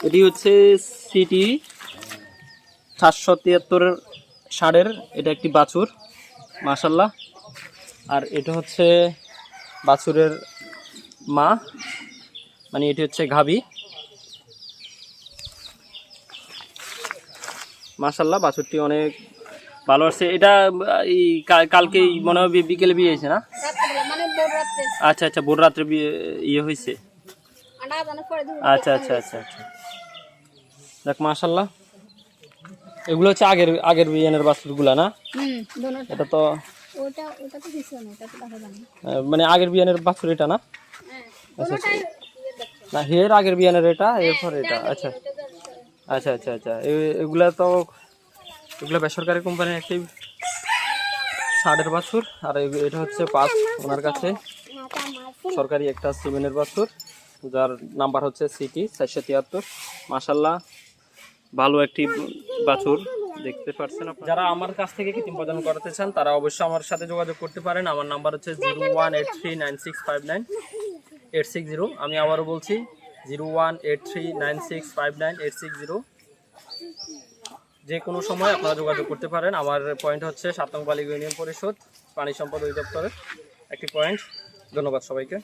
এটি হচ্ছে সিটি সাতশো তিয়াত্তরের ষাঁড়ের এটা একটি বাছুর মাশাল্লাহ আর এটা হচ্ছে বাছুরের মা মানে এটি হচ্ছে ঘাবি। মাশাল্লাহ বাছুরটি অনেক ভালো আছে এটা এই কা- কালকেই মনে হয় বিকেলে বিয়ে হয়েছে না? মানে আচ্ছা আচ্ছা ভোর রাত্রে বিয়ে ইয়ে হয়েছে। আচ্ছা আচ্ছা আচ্ছা আচ্ছা। দেখ মাশাল্লাহ এগুলো হচ্ছে আগের আগের বিয়ানের বাছুরগুলা না? এটা তো মানে আগের বিয়ানের বাছুর এটা না? হ্যাঁ ইয়ে দেখো না হের আগের বিয়ানের এটা এরপর এটা আচ্ছা। আচ্ছা আচ্ছা আচ্ছা। এ- এগুলা তো এগুলো বেসরকারি কোম্পানির একটি ষাটের বাছুর আর এটা হচ্ছে পাঁচ ওনার কাছে। সরকারি একটা সিমেন্টের বাছুর যার নাম্বার হচ্ছে সিটি চারশো তিয়াত্তর। মাসাল্লাহ ভালো একটি বাছুর দেখতে পারছেন যারা আমার কাছ থেকে কৃত্রিম প্রদান করাতে চান, তারা অবশ্যই আমার সাথে যোগাযোগ করতে পারেন। আমার নাম্বার হচ্ছে zero one eight three nine six five nine, eight six zero. আমি আবারও বলছি, zero one eight three nine six five nine, eight six zero. যে কোনো সময় আপনারা যোগাযোগ করতে পারেন। আমার পয়েন্ট হচ্ছে সাত নং বালিগ ইউনিয়ন পরিষদ, পানি সম্পদ অধিদপ্তরের একটি পয়েন্ট। ধন্যবাদ সবাইকে।